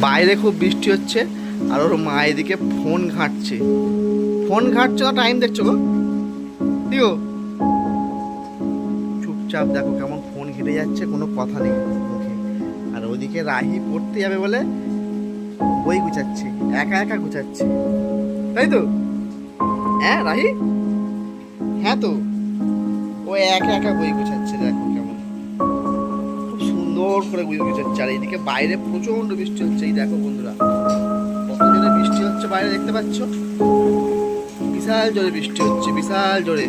বাইরে খুব বৃষ্টি হচ্ছে আর ওর মা এদিকে ফোন ঘাঁটছে। ফোন ঘাঁটছে না টাইম দেখছ গো? দিও। চুপচাপ দেখো কেমন ফোন ঘেটে যাচ্ছে, কোনো কথা নেই মুখে। আর ওদিকে রাহি পড়তে যাবে বলে বই গুছাচ্ছে, একা একা গুছাচ্ছে। তাই তো? হ্যাঁ রাহি? হ্যাঁ তো। ও একা একা বই গুছাচ্ছে, দেখো। সুন্দর করে গুছাচ্ছে আর এইদিকে বাইরে প্রচণ্ড বৃষ্টি হচ্ছে, এই দেখো বন্ধুরা। কত জোরে বৃষ্টি হচ্ছে বাইরে দেখতে পাচ্ছ? বিশাল জোরে বৃষ্টি হচ্ছে, বিশাল জোরে।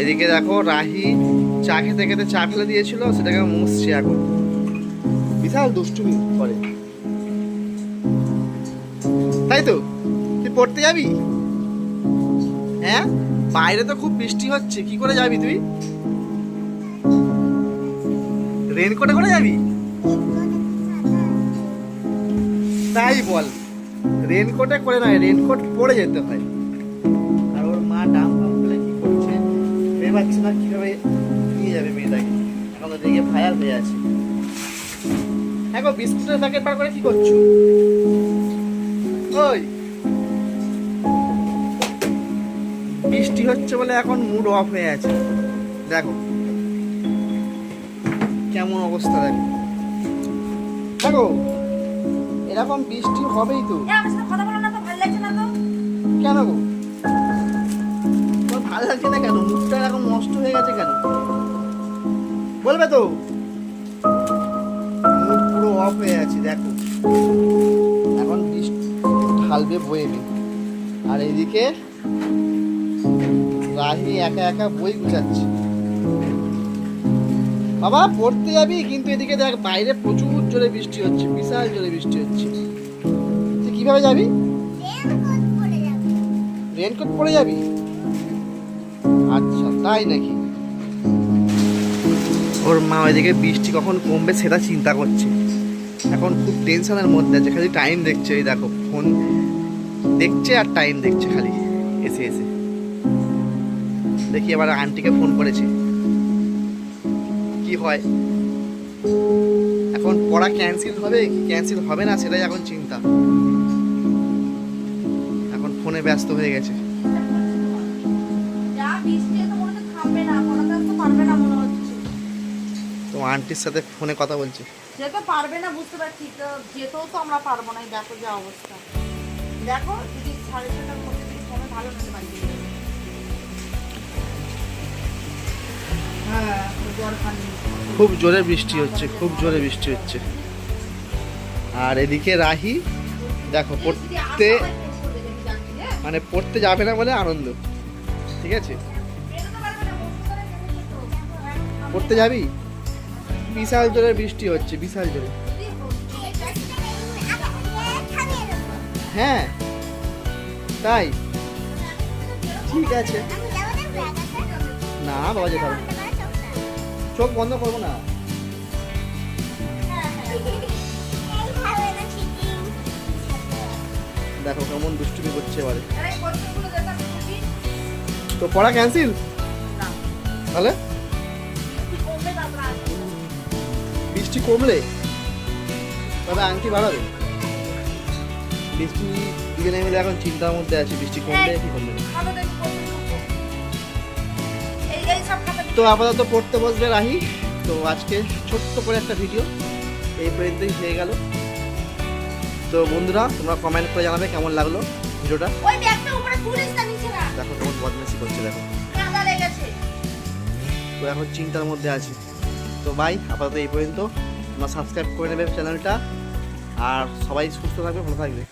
এদিকে দেখো রাহি চা খেতে খেতে চা ফেলে দিয়েছিল, সেটাকে মুছছে এখন বিশাল দুষ্টুমি করে। তাই তো? তুই পড়তে যাবি? হ্যাঁ? বাইরে তো খুব বৃষ্টি হচ্ছে, কি করে যাবি তুই? রেনকোটে করে যাবি? তাই বল। রেনকোটে করে নয় রেনকোট পরে যেতে হয়। আর ওর মা ডাম ফাম ফেলে কি করছে ভেবে পাচ্ছে না, কীভাবে নিয়ে যাবে মেয়েটাকে? এখন তো দেখে ফায়ার হয়ে আছে। হ্যাঁ গো বিস্কুটের প্যাকেট বার করে কি করছ? ওই। বৃষ্টি হচ্ছে বলে এখন মুড অফ হয়ে আছে। দেখো। কেমন অবস্থা দেখো। দেখো এরকম বৃষ্টি হবেই তো। কেন গো? তোমার ভালো লাগছে না কেন? মুখটা এরকম নষ্ট হয়ে গেছে কেন? বলবে তো? মুখ পুরো অফ হয়ে আছে দেখো। এখন বৃষ্টি ঢালবে বয়েবে আর এইদিকে রাহি একা একা বই গুছাচ্ছে। বাবা, পড়তে যাবি, কিন্তু এদিকে দেখ, বাইরে প্রচুর জোরে বৃষ্টি হচ্ছে, বিশাল জোরে বৃষ্টি হচ্ছে। তুই কীভাবে যাবি? রেনকোট পরে যাবি? আচ্ছা তাই নাকি? ওর মা ওইদিকে বৃষ্টি কখন কমবে সেটা চিন্তা করছে। এখন খুব টেনশনের মধ্যে আছে, খালি টাইম দেখছে, এই দেখো ফোন দেখছে আর টাইম দেখছে খালি, এসে এসে। দেখি এবার আন্টিকে ফোন করেছে। কি হয়? এখন পড়া ক্যান্সেল হবে কি ক্যান্সেল হবে না সেটাই এখন চিন্তা। এখন ফোনে ব্যস্ত হয়ে গেছে। তো আন্টির সাথে ফোনে কথা বলছে। যেতে পারবে না বুঝতে পারছি তো যেতেও তো আমরা পারব না দেখো যে অবস্থা। দেখো খুব জোরে বৃষ্টি হচ্ছে খুব জোরে বৃষ্টি হচ্ছে। আর এদিকে রাহি দেখো পড়তে মানে পড়তে যাবে না বলে আনন্দ। ঠিক আছে? পড়তে যাবি? বিশাল জোরে বৃষ্টি হচ্ছে বিশাল জোরে। হ্যাঁ তাই। ঠিক আছে। না বাবা যেতে হবে। চোখ বন্ধ করব না। দেখো কেমন দুষ্টুমি করছে এবারে। তো পড়া ক্যান্সেল তাহলে? বৃষ্টি কমলে তবে আংটি বাড়াবে। বৃষ্টি দুজনে মিলে এখন চিন্তার মধ্যে আছে, বৃষ্টি কমলে কি কমবে না। তো আপাতত পড়তে বসবে রাহি। তো আজকে ছোট্ট করে একটা ভিডিও এই পর্যন্তই হয়ে গেল। তো বন্ধুরা তোমরা কমেন্ট করে জানাবে কেমন লাগল ভিডিওটা। ওই ব্যাগটা উপরে তুলিস না নিচে রাখ। দেখো কেমন বদমাসি করছে দেখো। তো এখন চিন্তার মধ্যে আছি। তো বাই আপাতত এই পর্যন্ত। তোমরা সাবস্ক্রাইব করে নেবে চ্যানেলটা আর সবাই সুস্থ থাকবে ভালো থাকবে।